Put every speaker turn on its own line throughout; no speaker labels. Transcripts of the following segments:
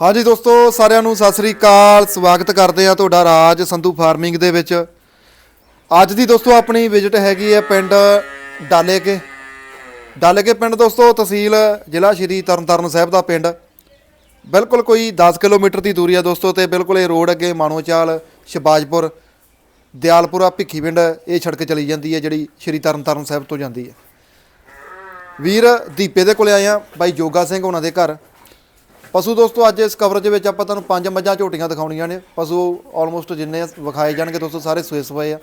ਹਾਂਜੀ ਦੋਸਤੋ, ਸਾਰਿਆਂ ਨੂੰ ਸਤਿ ਸ੍ਰੀ ਅਕਾਲ। ਸਵਾਗਤ ਕਰਦੇ ਆ ਤੁਹਾਡਾ ਰਾਜ ਸੰਧੂ ਫਾਰਮਿੰਗ ਦੇ ਵਿੱਚ। ਅੱਜ ਦੀ ਦੋਸਤੋ, ਆਪਣੀ ਵਿਜ਼ਿਟ ਹੈਗੀ ਹੈ ਪਿੰਡ ਡਾਲੇਕੇ। ਡਾਲੇਕੇ ਪਿੰਡ ਦੋਸਤੋ, ਤਹਿਸੀਲ ਜ਼ਿਲ੍ਹਾ ਸ਼੍ਰੀ ਤਰਨਤਾਰਨ ਸਾਹਿਬ ਦਾ ਪਿੰਡ। ਬਿਲਕੁਲ ਕੋਈ 10 ਕਿਲੋਮੀਟਰ ਦੀ ਦੂਰੀ ਆ ਦੋਸਤੋ ਤੇ ਬਿਲਕੁਲ ਇਹ ਰੋਡ ਅੱਗੇ ਮਾਨੋਚਾਲ ਸ਼ਬਾਜਪੁਰ, ਦਿਆਲਪੁਰਾ, ਭਿੱਖੀ ਪਿੰਡ, ਇਹ ਸੜਕ ਚਲੀ ਜਾਂਦੀ ਹੈ, ਜਿਹੜੀ ਸ਼੍ਰੀ ਤਰਨਤਾਰਨ ਸਾਹਿਬ ਤੋਂ ਜਾਂਦੀ ਹੈ। ਵੀਰ, ਦੀਪੇ ਦੇ ਕੋਲੇ ਆਏ ਆ ਬਾਈ ਜੋਗਾ ਸਿੰਘ ਉਹਨਾਂ ਦੇ ਘਰ। ਪਸ਼ੂ ਦੋਸਤੋ, ਅੱਜ ਇਸ ਕਵਰੇਜ ਵਿੱਚ ਆਪਾਂ ਤੁਹਾਨੂੰ ਪੰਜ ਮੱਝਾਂ ਝੋਟੀਆਂ ਦਿਖਾਉਣੀਆਂ ਨੇ। ਪਸ਼ੂ ਆਲਮੋਸਟ ਜਿੰਨੇ ਵਿਖਾਏ ਜਾਣਗੇ ਦੋਸਤੋ, ਸਾਰੇ ਸੂਏ ਸਵਾਏ ਆ।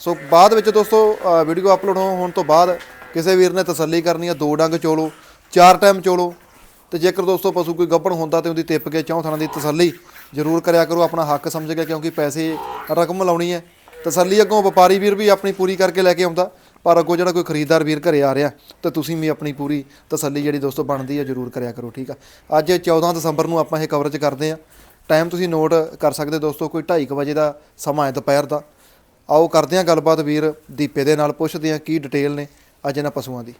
ਸੋ ਬਾਅਦ ਵਿੱਚ ਦੋਸਤੋ ਵੀਡੀਓ ਅਪਲੋਡ ਹੋਣ ਤੋਂ ਬਾਅਦ ਕਿਸੇ ਵੀਰ ਨੇ ਤਸੱਲੀ ਕਰਨੀ ਆ, ਦੋ ਡੰਗ ਚੋਲੋ, ਚਾਰ ਟਾਈਮ ਚੋਲੋ। ਤੇ ਜੇਕਰ ਦੋਸਤੋ ਪਸ਼ੂ ਕੋਈ ਗੱਭਣ ਹੁੰਦਾ ਤੇ ਉਹਦੀ ਟਿੱਪ ਕੇ ਚੌਂ ਥਾਣਾ ਦੀ ਤਸੱਲੀ ਜ਼ਰੂਰ ਕਰਿਆ ਕਰੋ, ਆਪਣਾ ਹੱਕ ਸਮਝ ਕੇ, ਕਿਉਂਕਿ ਪੈਸੇ ਰਕਮ ਲਾਉਣੀ ਹੈ। ਤਸੱਲੀ ਅੱਗੋਂ ਵਪਾਰੀ ਵੀਰ ਵੀ ਆਪਣੀ ਪੂਰੀ ਕਰਕੇ ਲੈ ਕੇ ਆਉਂਦਾ। ਪਰ ਅੱਗੋਂ ਜਿਹੜਾ ਕੋਈ ਖਰੀਦਦਾਰ ਵੀਰ ਘਰੇ ਆ ਰਿਹਾ ਤੇ ਤੁਸੀਂ ਵੀ ਆਪਣੀ ਪੂਰੀ ਤਸੱਲੀ ਜਿਹੜੀ ਦੋਸਤੋ ਬਣਦੀ ਹੈ ਜ਼ਰੂਰ ਕਰਿਆ ਕਰੋ ਠੀਕ ਆ? ਅੱਜ 14 ਦਸੰਬਰ ਨੂੰ ਆਪਾਂ ਇਹ ਕਵਰੇਜ ਕਰਦੇ ਆ। ਟਾਈਮ ਤੁਸੀਂ ਨੋਟ ਕਰ ਸਕਦੇ ਦੋਸਤੋ ਕੋਈ 2:30 ਵਜੇ ਦਾ ਸਮਾਂ ਹੈ ਦੁਪਹਿਰ ਦਾ। ਆਓ ਕਰਦੇ ਹਾਂ ਗੱਲਬਾਤ ਵੀਰ ਦੀਪੇ ਦੇ ਨਾਲ ਪੁੱਛਦੇ ਹਾਂ ਕੀ ਡਿਟੇਲ ਨੇ ਅੱਜ ਇਹਨਾਂ ਪਸ਼ੂਆਂ ਦੀ।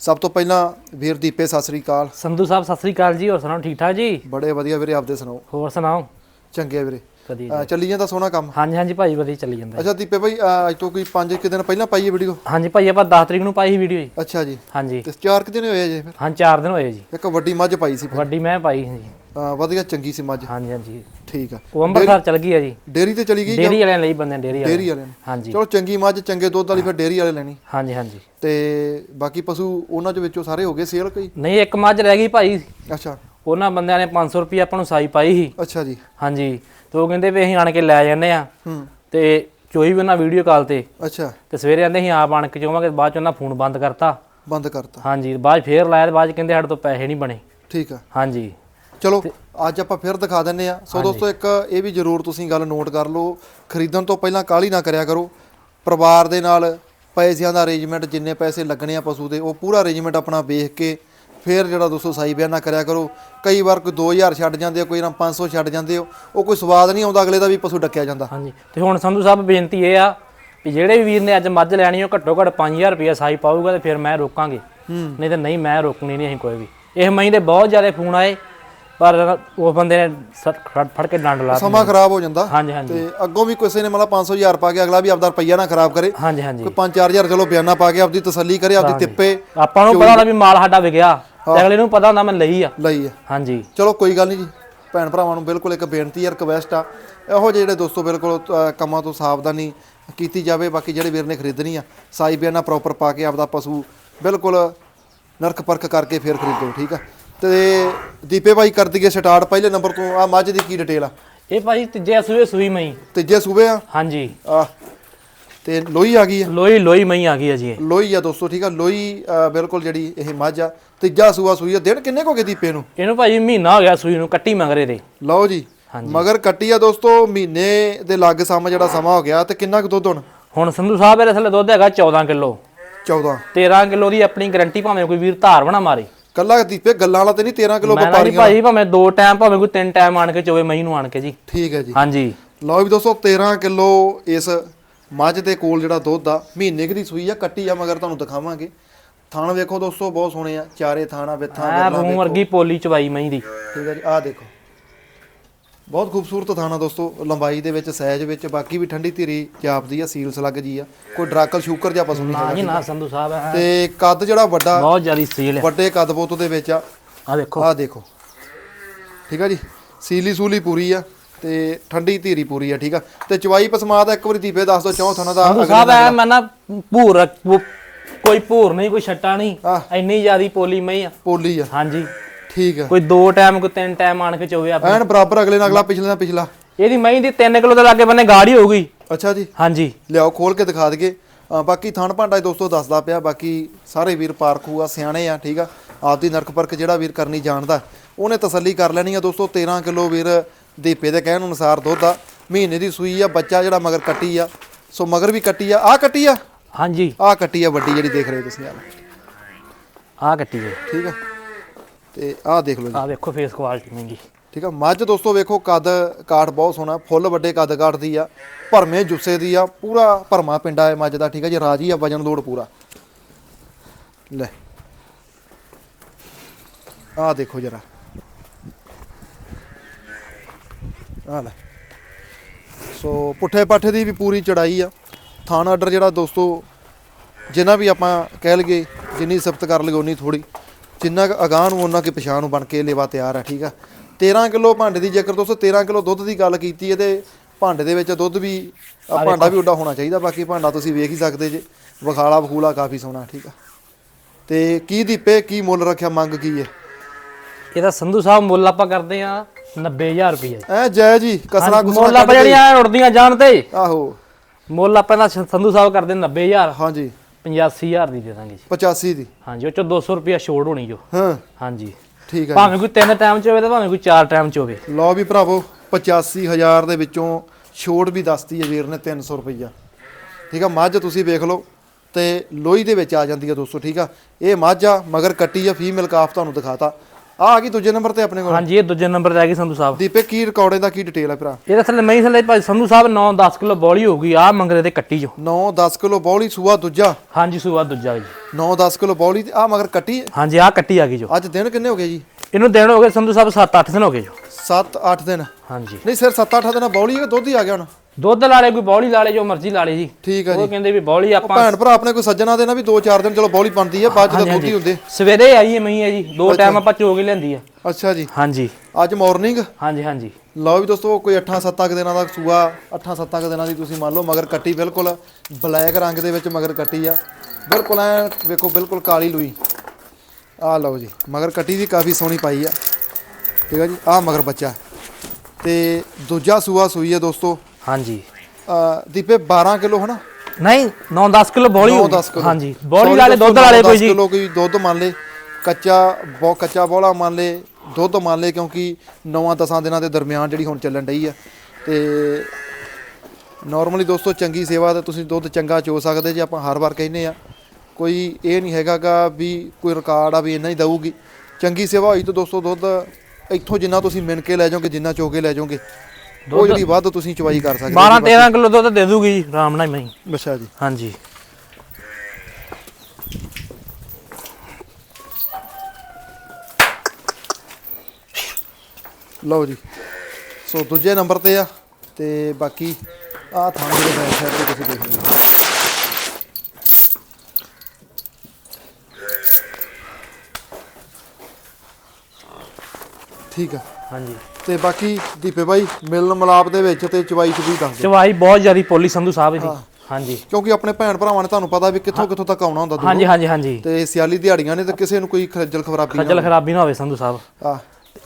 ਸਭ ਤੋਂ ਪਹਿਲਾਂ ਵੀਰ ਦੀਪੇ ਸਤਿ ਸ੍ਰੀ ਅਕਾਲ।
ਸੰਧੂ ਸਾਹਿਬ ਸਤਿ ਸ੍ਰੀ ਅਕਾਲ ਜੀ ਹੋਰ ਸੁਣਾਓ ਠੀਕ ਠਾਕ ਜੀ?
ਬੜੇ ਵਧੀਆ ਵੀਰੇ ਆਪਦੇ ਸੁਣਾਓ।
ਹੋਰ ਸੁਣਾਓ?
ਚੰਗੇ ਆ ਵੀਰੇ।
ਵਧੀਆ
ਅਹ ਚੱਲੀ ਜਾਂਦਾ ਸੋਹਣਾ ਕੰਮ?
ਹਾਂਜੀ ਹਾਂਜੀ ਭਾਈ ਵਧੀਆ ਚੱਲੀ ਜਾਂਦਾ
ਅੱਛਾ ਦੀਪੇ ਭਾਈ ਅਹ ਅੱਜ ਤੋਂ ਕੋਈ 5 ਕਿ ਦਿਨ ਪਹਿਲਾਂ ਪਾਈਏ ਵੀਡੀਓ
ਹਾਂਜੀ ਭਾਈ ਆਪਾਂ 10 ਤਰੀਕ ਨੂੰ ਪਾਈ ਸੀ ਵੀਡੀਓ ਜੀ।
ਅੱਛਾ ਜੀ।
ਹਾਂਜੀ।
ਤੇ ਚਾਰ ਕਿ ਦਿਨ ਹੋਏ ਆ ਜੀ ਫਿਰ?
ਹਾਂ 4 ਦਿਨ ਹੋਏ ਜੀ।
ਇੱਕ ਵੱਡੀ ਮੱਝ ਪਾਈ ਸੀ।
ਵੱਡੀ ਮੈਂ ਪਾਈ ਸੀ ਜੀ।
ਅਹ ਵਧੀਆ ਚੰਗੀ ਸੀ ਮੱਝ।
ਹਾਂਜੀ ਹਾਂਜੀ।
ਠੀਕ ਆ।
ਉਹ ਅੰਮ੍ਰਿਤਸਰ ਚਲ ਗਈ ਆ ਜੀ।
ਡੇਰੀ ਤੇ ਚਲੀ ਗਈ
ਡੇਰੀ ਵਾਲਿਆਂ ਲਈ ਬੰਦੇ ਡੇਰੀ ਵਾਲੇ
ਡੇਰੀ ਵਾਲੇ ਨੇ।
ਹਾਂਜੀ।
ਚਲੋ ਚੰਗੀ ਮੱਝ ਚੰਗੇ ਦੁੱਧ ਵਾਲੀ ਫਿਰ ਡੇਰੀ ਵਾਲੇ ਲੈਣੀ।
ਹਾਂਜੀ ਹਾਂਜੀ।
ਤੇ ਬਾਕੀ ਪਸ਼ੂ ਉਹਨਾਂ ਦੇ ਵਿੱਚੋਂ ਸਾਰੇ ਹੋ ਗਏ ਸੇਲ ਕੋਈ?
ਨਹੀਂ ਇੱਕ ਮੱਝ ਰਹਿ ਗਈ ਭਾਈ।
ਅੱਛਾ।
ਉਹਨਾਂ ਬੰਦਿਆਂ ਨੇ 500 ਰੁਪਏ ਆਪਾਂ ਨੂੰ ਸਾਈ ਪਾਈ ਸੀ।
ਅੱਛਾ ਜੀ।
ਹਾਂਜੀ। ਤੇ ਉਹ ਕਹਿੰਦੇ ਵੀ ਅਸੀਂ ਆਣ ਕੇ ਲੈ ਜਾਂਦੇ ਆ
ਹੂੰ।
ਤੇ ਚੋਈ ਵੀ ਉਹਨਾਂ ਵੀਡੀਓ ਕਾਲ ਤੇ।
ਅੱਛਾ।
ਤੇ ਸਵੇਰੇ ਆਂਦੇ ਅਸੀਂ ਆਪ ਆਣ ਕੇ ਚੋਵਾਂਗੇ ਬਾਅਦ ਚ ਉਹਨਾਂ ਫੋਨ ਬੰਦ ਕਰਤਾ।
ਬੰਦ ਕਰਤਾ।
ਹਾਂਜੀ ਬਾਅਦ ਫੇਰ ਲਾਇਆ ਤੇ ਬਾਅਦ ਚ ਕਹਿੰਦੇ ਸਾਡੇ ਤੋਂ ਪੈਸੇ ਨਹੀਂ ਬਣੇ।
ਠੀਕ ਆ।
ਹਾਂਜੀ।
ਚਲੋ ਅੱਜ ਆਪਾਂ ਫਿਰ ਦਿਖਾ ਦਿੰਨੇ ਆ ਸੋ ਦੋਸਤੋ ਇੱਕ ਇਹ ਵੀ ਜ਼ਰੂਰ ਤੁਸੀਂ ਗੱਲ ਨੋਟ ਕਰ ਲਓ ਖਰੀਦਣ ਤੋਂ ਪਹਿਲਾਂ ਕਾਹਲੀ ਨਾ ਕਰਿਆ ਕਰੋ। ਪਰਿਵਾਰ ਦੇ ਨਾਲ ਪੈਸਿਆਂ ਦਾ ਅਰੇਂਜਮੈਂਟ ਜਿੰਨੇ ਪੈਸੇ ਲੱਗਣੇ ਆ ਪਸ਼ੂ ਦੇ ਉਹ ਪੂਰਾ ਅਰੇਂਜਮੈਂਟ ਆਪਣਾ ਵੇਖ ਕੇ ਫਿਰ ਜਿਹੜਾ ਦੋਸਤੋ ਸਾਈ ਬਿਆਨ ਕਰਿਆ ਕਰੋ। ਕਈ ਵਾਰ ਕੋਈ 2000 ਛੱਡ ਜਾਂਦੇ ਹੋ ਕੋਈ ਨਾ 500 ਛੱਡ ਜਾਂਦੇ ਹੋ ਉਹ ਕੋਈ ਸਵਾਦ ਨਹੀਂ ਆਉਂਦਾ ਅਗਲੇ ਦਾ ਵੀ ਪਸ਼ੂ ਡੱਕਿਆ ਜਾਂਦਾ।
ਹਾਂਜੀ ਤੇ ਹੁਣ ਸੰਧੂ ਸਾਹਿਬ ਬੇਨਤੀ ਇਹ ਆ ਕਿ ਜਿਹੜੇ ਵੀ ਵੀਰ ਨੇ ਅੱਜ ਮੱਝ ਲੈਣੀ ਉਹ ਘੱਟੋ ਘੱਟ 5000 ਰੁਪਏ ਸਾਈ ਪਾਊਗਾ ਤੇ ਫਿਰ ਮੈਂ ਰੋਕਾਂਗੇ। ਨਹੀਂ ਤੇ ਨਹੀਂ ਮੈਂ ਰੋਕਣੀ ਨਹੀਂ ਅਸੀਂ ਕੋਈ ਵੀ। ਇਹ ਮਹੀਂ ਦੇ ਬਹੁਤ ਜ਼ਿਆਦਾ ਫੋਨ ਆਏ ਪਰ ਉਹ ਬੰਦੇ ਨੇ ਸ- ਫੜ ਫੜ ਕੇ ਡੰਡ ਲਾ ਦਿੱਤੀ।
ਸਮਾਂ ਖਰਾਬ ਹੋ ਜਾਂਦਾ।
ਹਾਂਜੀ ਹਾਂਜੀ।
ਤੇ ਅੱਗੋਂ ਵੀ ਕਿਸੇ ਨੇ ਮਤਲਬ 500000 ਪਾ ਕੇ ਅਗਲਾ ਵੀ ਆਪਦਾ ਰੁਪਈਆ ਨਾ ਖਰਾਬ ਕਰੇ।
ਹਾਂਜੀ ਹਾਂਜੀ।
ਕੋਈ 5-4000 ਚਲੋ ਬਿਆਨਾ ਪਾ ਕੇ ਆਪਦੀ ਤਸੱਲੀ ਕਰੇ ਆਪਦੀ ਤਿੱਪੇ
ਆਪਾਂ ਨੂੰ ਪਤਾ ਹੁੰਦਾ ਵੀ ਮਾਲ ਸਾਡਾ ਵਿਗਿਆ ਤੇ ਅਗਲੇ ਨੂੰ ਪਤਾ ਹੁੰਦਾ ਮੈਂ ਲਈ ਆ।
ਲਈ ਹੈ
ਹਾਂਜੀ।
ਚਲੋ ਕੋਈ ਗੱਲ ਨਹੀਂ ਜੀ। ਭੈਣ ਭਰਾਵਾਂ ਨੂੰ ਬਿਲਕੁਲ ਇੱਕ ਬੇਨਤੀ ਹੈ ਰਿਕਵੈਸਟ ਆ। ਇਹੋ ਜਿਹੇ ਜਿਹੜੇ ਦੋਸਤੋ ਬਿਲਕੁਲ ਕੰਮਾਂ ਤੋਂ ਸਾਵਧਾਨੀ ਕੀਤੀ ਜਾਵੇ। ਬਾਕੀ ਜਿਹੜੇ ਵੀਰ ਨੇ ਖਰੀਦਣੀ ਆ ਸਾਈ ਬਿਆਨਾ ਪ੍ਰੋਪਰ ਪਾ ਕੇ ਆਪਦਾ ਪਸ਼ੂ ਬਿਲਕੁਲ ਨਰਕ ਪਰਖ ਕਰਕੇ ਫੇਰ ਖਰੀਦੋ ਠੀਕ ਆ? ਤੇ ਦੀਪੇ ਭਾਈ ਕਰ ਦਈਏ ਸਟਾਰਟ ਪਹਿਲੇ ਨੰਬਰ ਤੋਂ। ਆ ਮੱਝ ਦੀ ਕੀ ਡਿਟੇਲ ਆ?
ਇਹ ਭਾਜੀ ਤੀਜੇ ਸੂਏ ਸੂਈ ਮਈ।
ਤੀਜੇ ਸੂਬੇ ਆ?
ਹਾਂਜੀ।
ਆ ਤੇ ਲੋਈ ਆ ਗਈ ਆ?
ਲੋਈ ਲੋਈ ਮਈ ਆ ਗਈ ਆ ਜੀ ਇਹ।
ਲੋਈ ਆ ਦੋਸਤੋ ਠੀਕ ਆ? ਲੋਈ ਅ, ਬਿਲਕੁਲ ਜਿਹੜੀ ਇਹ ਮੱਝ ਆ। ਤੀਜਾ ਸੂਆ ਸੂਈ ਆ। ਦਿਨ ਕਿੰਨੇ ਕੋ ਗਏ ਦੀਪੇ ਨੂੰ?
ਇਹਨੂੰ ਭਾਜੀ ਮਹੀਨਾ ਹੋ ਗਿਆ ਸੂਈ ਨੂੰ ਕੱਟੀ ਮੰਗਰੇ ਦੇ।
ਲਓ ਜੀ। ਮਗਰ ਕੱਟੀ ਆ ਦੋਸਤੋ ਮਹੀਨੇ ਦੇ ਲੱਗ ਸਮਾਂ ਜਿਹੜਾ ਸਮਾਂ ਹੋ ਗਿਆ ਤੇ ਕਿੰਨਾ ਕੁ ਦੁੱਧ ਹੁਣ?
ਹੁਣ ਸੰਧੂ ਸਾਹਿਬ ਇਹਦੇ ਥੱਲੇ ਦੁੱਧ ਹੈਗਾ 14 ਕਿਲੋ।
14
13 ਕਿਲੋ ਦੀ ਆਪਣੀ ਗਾਰੰਟੀ ਭਾਵੇਂ ਕੋਈ ਵੀਰ ਧਾਰ ਬਣਾ ਮਾਰੇ।
ਕੱਲਾ ਦੀਪੇ ਗੱਲਾਂ ਵਾਲਾ ਤੇ ਨਹੀਂ 13 ਕਿਲੋ
ਮੈਂ ਨਾ ਜੀ
ਵਪਾਰੀਆਂ
ਭਾਜੀ ਭਾਵੇਂ ਦੋ ਟਾਈਮ ਭਾਵੇਂ ਕੋਈ ਤਿੰਨ ਟਾਈਮ ਆਣ ਕੇ ਚੋਵੇ ਮਈ ਨੂੰ ਆਣ ਕੇ ਜੀ।
ਠੀਕ ਹੈ ਜੀ।
ਹਾਂਜੀ।
ਲਓ ਵੀ ਦੋਸਤੋ 13 ਕਿਲੋ ਇਸ ਮੱਝ ਦੇ ਕੋਲ ਜਿਹੜਾ ਦੁੱਧ ਆ ਮਹੀਨੇ ਕੁ ਦੀ ਸੂਈ ਆ ਕੱਟੀ ਆ ਮਗਰ ਤੁਹਾਨੂੰ ਦਿਖਾਵਾਂਗੇ। ਥਾਣ ਵੇਖੋ ਦੋਸਤੋ ਬਹੁਤ ਸੋਹਣੇ ਆ ਚਾਰੇ ਥਾਣਾ ਵਿੱਥਾਂ
ਆ ਰੂਮ ਵਰਗੀ ਪੋਲੀ ਚਵਾਈ ਮਈ ਦੀ।
ਠੀਕ ਹੈ ਜੀ ਆਹ ਦੇਖੋ। ਬਹੁਤ ਖੂਬਸੂਰਤ ਥਾਣਾ ਦੋਸਤੋ ਲੰਬਾਈ ਦੇ ਵਿੱਚ ਸਾਈਜ਼ ਵਿੱਚ ਬਾਕੀ ਵੀ ਠੰਡੀ ਧੀਰੀ ਜਾਪਦੀ ਆ ਸੀਲਸ ਲੱਗ ਜੀ ਆ। ਕੋਈ ਡਰਾਕਲ ਸ਼ੂਕਰ ਜਾਂ ਪਸ਼ੂ ਨਹੀਂ
ਨਾ ਜੀ ਨਾ ਸੰਧੂ ਸਾਹਿਬ ਹੈ।
ਤੇ ਕੱਦ ਜਿਹੜਾ ਵੱਡਾ
ਬਹੁਤ ਜ਼ਿਆਦੀ ਸੀਲ ਹੈ
ਵੱਡੇ ਕੱਦ ਬੋਤ ਦੇ ਵਿੱਚ ਆ।
ਆ ਦੇਖੋ।
ਆਹ ਦੇਖੋ। ਠੀਕ ਆ ਜੀ? ਸੀਲੀ ਸੂਲੀ ਪੂਰੀ ਆ ਤੇ ਠੰਡੀ ਧੀਰੀ ਪੂਰੀ ਆ ਠੀਕ ਆ? ਤੇ ਚਵਾਈ ਪਸਮਾ ਦਾ ਇੱਕ ਵਾਰੀ ਦੀਪੇ ਦੱਸ ਦੋ ਚੌਂ ਥਣਾ ਦਾ
ਸੰਧੂ ਸਾਹਿਬ ਐ ਮੈਂ ਨਾ ਭੂਰ ਕੋਈ ਭੂਰ ਨਹੀਂ ਕੋਈ ਛੱਟਾ ਨਹੀਂ। ਇੰਨੀ ਜ਼ਿਆਦੀ ਪੋਲੀ ਮਈ ਆ।
ਪੋਲੀ ਆ।
ਹਾਂਜੀ।
ਠੀਕ ਆ।
ਕੋਈ ਦੋ ਟਾਈਮ ਕੋਈ ਤਿੰਨ ਟਾਈਮ ਆਣ ਕੇ ਚੋਵੇ ਆਪ
ਐਨ ਬਰਾਬਰ ਅਗਲੇ ਨਾਲ ਅਗਲਾ ਪਿਛਲੇ ਨਾਲ ਪਿਛਲਾ।
ਇਹਦੀ ਮਈ ਦੀ 3 ਕਿਲੋ ਦੇ ਲਾਗੇ ਬੰਨੇ ਗਾੜੀ ਹੋ ਗਈ।
ਅੱਛਾ ਜੀ।
ਹਾਂਜੀ।
ਲਿਆਓ ਖੋਲ ਕੇ ਦਿਖਾ ਦਈਏ। ਬਾਕੀ ਥਣ ਭਾਂਡਾ ਦੋਸਤੋ ਦੱਸਦਾ ਪਿਆ ਬਾਕੀ ਸਾਰੇ ਵੀਰ ਪਾਰਖੂ ਆ ਸਿਆਣੇ ਆ ਠੀਕ ਆ। ਆਪਦੀ ਨਰਕ ਪਰਖ ਜਿਹੜਾ ਵੀਰ ਕਰਨੀ ਜਾਣਦਾ ਉਹਨੇ ਤਸੱਲੀ ਕਰ ਲੈਣੀ ਆ ਦੋਸਤੋ। 13 ਕਿਲੋ ਵੀਰ ਦੀਪੇ ਦੇ ਕਹਿਣ ਅਨੁਸਾਰ ਦੁੱਧ ਆ। ਮਹੀਨੇ ਦੀ ਸੂਈ ਆ ਬੱਚਾ ਜਿਹੜਾ ਮਗਰ ਕੱਟੀ ਆ। ਸੋ ਮਗਰ ਵੀ ਕੱਟੀ ਆ ਆ ਕੱਟੀ ਆ?
ਹਾਂਜੀ।
ਆ ਕੱਟੀ ਆ ਵੱਡੀ ਜਿਹੜੀ ਦੇਖ ਰਹੇ ਹੋ ਤੁਸੀਂ ਆ
ਆ ਕੱਟੀ ਹੈ
ਠੀਕ ਆ। ਤੇ ਆ ਦੇਖ ਲਓ ਜੀ।
ਆ ਵੇਖੋ ਫੇਸ ਕੁਆਲਿਟੀ ਮਹਿੰਗੀ।
ਠੀਕ ਆ ਮੱਝ ਦੋਸਤੋ ਵੇਖੋ ਕੱਦ ਕਾਠ ਬਹੁਤ ਸੋਹਣਾ ਫੁੱਲ ਵੱਡੇ ਕੱਦ ਕਾਠ ਦੀ ਆ ਭਰਮੇ ਜੁੱਸੇ ਦੀ ਆ ਪੂਰਾ ਭਰਮਾ ਪਿੰਡਾ ਹੈ ਮੱਝ ਦਾ ਠੀਕ ਆ ਜੀ ਰਾਜੀ ਆ ਵਜਨ ਲੋਡ ਪੂਰਾ। ਲੈ। ਆ ਦੇਖੋ ਜਰਾ। ਆ ਲੈ। ਸੋ ਪੁੱਠੇ ਪਾਠੇ ਦੀ ਵੀ ਪੂਰੀ ਚੜਾਈ ਆ। ਥਾਣ ਆਰਡਰ ਜਿਹੜਾ ਦੋਸਤੋ ਜਿੰਨਾ ਵੀ ਆਪਾਂ ਕਹਿ ਲਈਏ ਜਿੰਨੀ ਸਿਫਤ ਕਰ ਲਈਏ ਉਨੀ ਥੋੜੀ ਜਿੰਨਾ ਕੁ ਅਗਾਂਹ ਨੂੰ ਉਹਨਾਂ ਕੀ ਪਛਾਣ ਨੂੰ ਬਣ ਕੇ ਲੇਵਾ ਤਿਆਰ ਆ ਠੀਕ ਆ। 13 ਕਿਲੋ ਭਾਂਡੇ ਦੀ ਜੇਕਰ ਦੋਸਤੋ 13 ਕਿਲੋ ਦੁੱਧ ਦੀ ਗੱਲ ਕੀਤੀ ਹੈ ਤੇ ਭਾਂਡੇ ਦੇ ਵਿੱਚ ਦੁੱਧ ਵੀ ਭਾਂਡਾ ਵੀ ਉੱਡਾ ਹੋਣਾ ਚਾਹੀਦਾ ਬਾਕੀ ਭਾਂਡਾ ਤੁਸੀਂ ਵੇਖ ਹੀ ਸਕਦੇ ਜੇ। ਵਿਖਾਲਾ ਬਖੂਲਾ ਕਾਫੀ ਸੋਹਣਾ ਠੀਕ ਆ। ਤੇ ਕੀ ਦੀਪੇ ਕੀ ਮੁੱਲ ਰੱਖਿਆ ਮੰਗ ਕੀ ਹੈ?
ਇਹਦਾ ਸੰਧੂ ਸਾਹਿਬ ਮੁੱਲ ਆਪਾਂ ਕਰਦੇ ਆ 90000 ਰੁਪਏ
ਐ ਜੈ। ਜੀ ਕਸਰਾ
ਮੁੱਲ
ਕੁਸਰਾ
ਆਪਾਂ ਜਿਹੜੀਆਂ ਉੜਦੀਆਂ ਜਾਣ ਤੇ
ਆਹੋ।
ਮੁੱਲ ਆਪਾਂ ਦਾ ਸੰਧੂ ਸਾਹਿਬ ਕਰਦੇ 90000
ਹਾਂਜੀ।
85000 ਦੀ ਦੇ ਦਾਂਗੇ ਜੀ।
85 ਦੀ?
ਹਾਂਜੀ ਉਹ ਚ 200 ਰੁਪਏ ਛੋੜ ਹੋਣੀ ਜੋ।
ਹਾਂ।
ਹਾਂਜੀ।
ਠੀਕ ਹੈ
ਭਾਵੇਂ ਕੋਈ ਤਿੰਨ ਟਾਈਮ ਚ ਹੋਵੇ ਤੇ ਭਾਵੇਂ ਕੋਈ ਚਾਰ ਟਾਈਮ ਚ ਹੋਵੇ।
ਲਓ ਵੀ ਭਰਾਵੋ 85000 ਦੇ ਵਿੱਚੋਂ ਛੋਟ ਵੀ ਦੱਸਤੀ ਹੈ ਵੀਰ ਨੇ 300 ਰੁਪਈਆ ਠੀਕ ਆ ਮੱਝ ਤੁਸੀਂ ਵੇਖ ਲਓ ਤੇ ਲੋਈ ਦੇ ਵਿੱਚ ਆ ਜਾਂਦੀ ਹੈ ਦੋਸਤੋ ਠੀਕ ਆ। ਇਹ ਮੱਝ ਆ ਮਗਰ ਕੱਟੀ ਆ ਫੀਮੇਲ ਕਾਫ ਤੁਹਾਨੂੰ ਦਿਖਾਤਾ। ਆ ਆ ਗਈ ਦੂਜੇ ਨੰਬਰ ਤੇ ਆਪਣੇ ਕੋਲ।
ਹਾਂਜੀ ਇਹ ਦੂਜੇ ਨੰਬਰ ਤੇ ਆ ਗਈ ਸੰਧੂ ਸਾਹਿਬ।
ਦੀਪੇ ਕੀ ਰਿਕਾਰਡ ਇਹਦਾ ਕੀ ਡਿਟੇਲ ਹੈ ਭਰਾ?
ਇਹਦੇ ਥੱਲੇ ਮਹੀਂ ਥੱਲੇ ਭਾਈ ਸੰਧੂ ਸਾਹਿਬ 9-10 ਕਿਲੋ ਬੋਲੀ ਹੋਊਗੀ ਆ ਮੰਗਦੇ ਤੇ ਕੱਟੀ ਜੋ
9 10 ਕਿਲੋ ਬੌਲੀ ਸੂਆ ਦੂਜਾ।
ਹਾਂਜੀ ਸੂਆ ਦੂਜਾ ਜੀ।
9 10 ਕਿਲੋ ਬੌਲੀ ਤੇ ਆ ਮਗਰ ਕੱਟੀ।
ਹਾਂਜੀ ਆ ਕੱਟੀ ਆ ਗਈ ਜੋ
ਅੱਜ ਦਿਨ ਕਿੰਨੇ ਹੋ ਗਏ ਜੀ?
ਇਹਨੂੰ ਦੇਣ ਹੋ ਗਏ ਸੰਧੂ ਸਾਹਿਬ 7-8 ਦਿਨ ਹੋ ਗਏ ਜੋ
7 8 ਦਿਨ।
ਹਾਂਜੀ।
ਨਹੀਂ ਸਿਰ 7 8 ਦਿਨ ਬੌਲੀ ਹੈ ਦੁੱਧ ਹੀ ਆ ਗਿਆ ਹੁਣ?
ਦੁੱਧ ਲਾਲੇ ਕੋਈ ਬੋਲੀ ਲਾਲੇ ਜੋ ਮਰਜ਼ੀ ਲਾਲੇ ਜੀ।
ਠੀਕ ਆ ਜੀ।
ਉਹ ਕਹਿੰਦੇ ਵੀ ਬੋਲੀ ਆਪਾਂ
ਭੈਣ ਭਰਾ ਆਪਣੇ ਕੋਈ ਸੱਜਣਾ ਦੇ ਨਾ ਵੀ 2-4 ਦਿਨ ਚਲੋ ਬੌਲੀ ਬਣਦੀ ਹੈ ਬਾਅਦ ਚ ਤਾਂ ਦੁੱਧ ਹੁੰਦੇ।
ਸਵੇਰੇ ਆਈ ਹੈ ਮਹੀਂ ਹੈ ਜੀ ਦੋ ਟਾਈਮ ਆਪਾਂ ਚੋ ਕੇ ਲੈਂਦੀ ਆ।
ਅੱਛਾ ਜੀ।
ਹਾਂਜੀ।
ਅੱਜ ਮਾਰਨਿੰਗ
ਹਾਂਜੀ ਹਾਂਜੀ।
ਲਓ ਵੀ ਦੋਸਤੋ ਕੋਈ 8-7 ਕੁ ਦਿਨਾਂ ਦਾ ਸੂਆ 8-7 ਕੁ ਦਿਨਾਂ ਦੀ ਤੁਸੀਂ ਮੰਨ ਲਓ ਮਗਰ ਕੱਟੀ ਬਿਲਕੁਲ ਬਲੈਕ ਰੰਗ ਦੇ ਵਿੱਚ ਮਗਰ ਕੱਟੀ ਆ। ਬਿਲਕੁਲ ਐ ਵੇਖੋ ਬਿਲਕੁਲ ਕਾਲੀ ਲੂਈ। ਆ ਲਓ ਜੀ ਮਗਰ ਕੱਟੀ ਵੀ ਕਾਫੀ ਸੋਹਣੀ ਪਾਈ ਆ। ਠੀਕ ਆ ਜੀ ਆ ਮਗਰ ਬੱਚਾ। ਤੇ ਦੂਜਾ ਸੂਆ ਸੂਈ ਆ ਦੋਸਤੋ।
ਹਾਂਜੀ।
ਅ, ਦੀਪੇ 12 ਕਿਲੋ ਹਨਾ?
ਨਹੀਂ 9-10 ਕਿਲੋ ਬੋਲੀ
9-10 ਕਿਲੋ।
ਹਾਂਜੀ ਬੋਲੀ ਲਾਲੇ ਦੁੱਧ ਲਾਲੇ ਕੋਈ ਜੀ।
ਕਿਲੋ ਕੋਈ ਦੁੱਧ ਮੰਨ ਲੇ ਕੱਚਾ ਬਹੁਤ ਕੱਚਾ ਬੋਲਾ ਮੰਨ ਲੇ ਦੁੱਧ ਮੰਨ ਲੇ ਕਿਉਂਕਿ 9-10 ਦਿਨਾਂ ਦੇ ਦਰਮਿਆਨ ਜਿਹੜੀ ਹੁਣ ਚੱਲਣ ਡਈ ਆ। ਤੇ ਨਾਰਮਲੀ ਦੋਸਤੋ ਚੰਗੀ ਸੇਵਾ ਤੇ ਤੁਸੀਂ ਦੁੱਧ ਚੰਗਾ ਚੋ ਸਕਦੇ ਜੇ ਆਪਾਂ ਹਰ ਵਾਰ ਕਹਿੰਦੇ ਆ। ਕੋਈ ਇਹ ਨਹੀਂ ਹੈਗਾਗਾ ਵੀ ਕੋਈ ਰਿਕਾਰਡ ਆ ਵੀ ਇੰਨਾ ਹੀ ਦਊਗੀ। ਚੰਗੀ ਸੇਵਾ ਹੋਈ ਤਾਂ ਦੋਸਤੋ ਦੁੱਧ ਇੱਥੋਂ ਜਿੰਨਾ ਤੁਸੀਂ ਮਿਣ ਕੇ ਲੈ ਜਾਓਗੇ ਜਿੰਨਾ ਚੋ ਕੇ ਲੈ ਜਾਓਗੇ। ਉਹ ਜਿਹੜੀ ਵੱਧ ਤੁਸੀਂ ਚਵਾਈ ਕਰ ਸਕਦੇ
12-13 ਕਿਲੋ ਦੁੱਧ ਦੇ ਦੂਗੀ ਜੀ ਆਰਾਮ ਨਾਲ ਮਹੀਂ
ਅੱਛਾ ਜੀ।
ਹਾਂਜੀ।
ਲਓ ਜੀ। ਸੋ ਦੂਜੇ ਨੰਬਰ ਤੇ ਆ ਤੇ ਬਾਕੀ ਆ ਥਾਂ ਜਿਹੜੇ ਬੈਕ ਸਾਈਡ ਤੇ ਤੁਸੀਂ ਦੇਖ ਲਓ। ਠੀਕ ਆ।
ਹਾਂਜੀ।
ਤੇ ਬਾਕੀ ਦੀਪੇ ਬਾਈ ਮਿਲਨ ਮਲਾਪ ਦੇ ਵਿੱਚ ਤੇ ਚਵਾਈ ਚੁਬੀ ਦੱਸ ਦਿਓ
ਚਵਾਈ ਬਹੁਤ ਜ਼ਿਆਦੀ ਪੋਲੀ ਸੰਧੂ ਸਾਹਿਬ ਦੀ ਹਾਂਜੀ।
ਕਿਉਂਕਿ ਆਪਣੇ ਭੈਣ ਭਰਾਵਾਂ ਨੇ ਤੁਹਾਨੂੰ ਪਤਾ ਵੀ ਕਿੱਥੋਂ ਕਿੱਥੋਂ ਤੱਕ ਆਉਣਾ ਹੁੰਦਾ।
ਹਾਂਜੀ ਹਾਂਜੀ ਹਾਂਜੀ।
ਤੇ ਸਿਆਲੀ ਦਿਹਾੜੀਆਂ ਨੇ ਤੇ ਕਿਸੇ ਨੂੰ ਕੋਈ ਖੱਜਲ ਖਬਰਾਬੀ ਨਾ
ਖੱਜਲ ਖਰਾਬੀ ਨਾ ਹੋਵੇ ਸੰਧੂ ਸਾਹਿਬ।
ਆ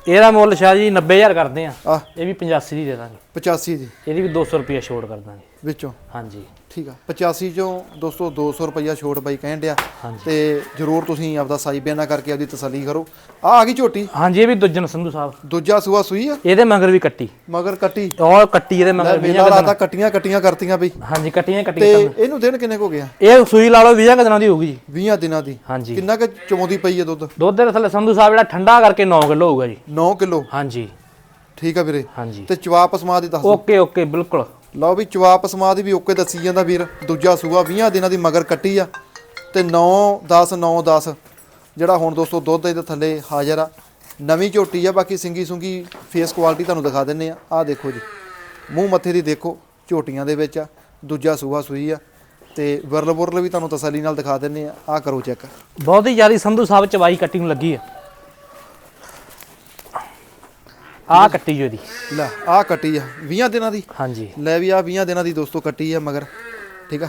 ਇਹਦਾ ਮੁੱਲ ਸ਼ਾਹ ਜੀ 90000 ਕਰਦੇ ਆ। ਇਹ ਵੀ 85 ਦੀ ਦੇ ਦਾਂਗੇ।
85 ਜੀ
ਇਹਦੀ ਵੀ 200 ਰੁਪਏ ਛੋੜ ਕਰ ਦਾਂਗੇ।
ਵਿੱਚੋਂ।
ਹਾਂਜੀ।
ਠੀਕ ਆ। 85 ਚੋਂ ਦੋਸਤੋ 200 ਰੁਪਈਆ ਛੋਟ ਬਾਈ ਕਹਿਣ ਡਿਆ। ਤੇ ਜਰੂਰ ਤੁਸੀਂ ਆਪਦਾ ਸਾਈ ਬਿਆਨਾ ਕਰਕੇ ਆਪਦੀ ਤਸੱਲੀ ਕਰੋ। ਆ ਆ ਗਈ ਝੋਟੀ।
ਹਾਂਜੀ ਇਹ ਵੀ ਦੁੱਜਣ ਸੰਧੂ ਸਾਹਿਬ।
ਦੂਜਾ ਸੂਆ ਸੂਈ ਆ?
ਇਹਦੇ ਮਗਰ ਵੀ ਕੱਟੀ।
ਮਗਰ ਕੱਟੀ?
ਔਰ ਕੱਟੀ ਇਹਦੇ ਮਗਰ ਵੀ
ਮੇਲਾ ਲਾਤਾ ਕੱਟੀਆਂ ਕੱਟੀਆਂ ਕਰਤੀਆਂ ਬਈ।
ਹਾਂਜੀ ਕੱਟੀਆਂ
ਤੇ
ਕੱਟੀਆਂ
ਇਹਨੂੰ ਦਿਨ ਕਿੰਨੇ ਕੁ ਹੋ ਗਿਆ
ਇਹ ਸੂਈ ਲਾ ਲਓ 20 ਦਿਨਾਂ ਦੀ ਹੋਊਗੀ ਜੀ।
20 ਦਿਨਾਂ ਦੀ।
ਹਾਂਜੀ।
ਕਿੰਨਾ ਕੁ ਚੋਂਦੀ ਪਈ ਆ ਦੁੱਧ?
ਦੁੱਧ ਦੇ ਥੱਲੇ ਸੰਧੂ ਸਾਹਿਬ ਜਿਹੜਾ ਠੰਡਾ ਕਰਕੇ 9 ਕਿਲੋ ਹੋਊਗਾ ਜੀ।
9 ਕਿਲੋ?
ਹਾਂਜੀ।
ਠੀਕ ਆ ਵੀਰੇ।
ਹਾਂਜੀ।
ਤੇ ਚਵਾਪ ਸਮਾ ਦੀ ਦੱਸ।
ਓਕੇ ਓਕੇ ਬਿਲਕੁਲ।
ਲਓ ਵੀ ਚਵਾਪ ਸਮਾ ਦੀ ਵੀ ਓਕੇ ਦੱਸੀ ਜਾਂਦਾ ਵੀਰ, ਦੂਜਾ ਸੂਆ 20 ਦਿਨਾਂ ਦੀ ਮਗਰ ਕੱਟੀ ਆ। ਤੇ 9 10 9 10 ਜਿਹੜਾ ਹੁਣ ਦੋਸਤੋ ਦੁੱਧ ਇਹਦੇ ਥੱਲੇ ਹਾਜ਼ਰ ਆ। ਨਵੀਂ ਝੋਟੀ ਆ, ਬਾਕੀ ਸਿੰਗੀ ਸੁੰਗੀ ਫੇਸ ਕੁਆਲਿਟੀ ਤੁਹਾਨੂੰ ਦਿਖਾ ਦਿੰਨੇ ਆ। ਆਹ ਦੇਖੋ ਜੀ, ਮੂੰਹ ਮੱਥੇ ਦੀ ਦੇਖੋ, ਝੋਟੀਆਂ ਦੇ ਵਿੱਚ ਆ, ਦੂਜਾ ਸੂਆ ਸੂਈ ਆ। ਤੇ ਵਰਲ ਬੁਰਲ ਵੀ ਤੁਹਾਨੂੰ ਤਸੱਲੀ ਨਾਲ ਦਿਖਾ ਦਿੰਨੇ ਆ। ਆਹ ਕਰੋ ਚੈੱਕ
ਬਹੁਤ ਹੀ ਜ਼ਿਆਦੀ ਸੰਧੂ ਸਾਹਿਬ ਚਵਾਈ ਕੱਟੀ ਨੂੰ ਲੱਗੀ ਆ। ਆ ਕੱਟੀ ਜੋ ਦੀ
ਲੈ ਆਹ ਕੱਟੀ ਆ 20 ਦਿਨਾਂ ਦੀ?
ਹਾਂਜੀ।
ਲੈ ਵੀ ਆ 20 ਦਿਨਾਂ ਦੀ ਦੋਸਤੋ ਕੱਟੀ ਆ ਮਗਰ ਠੀਕ ਆ?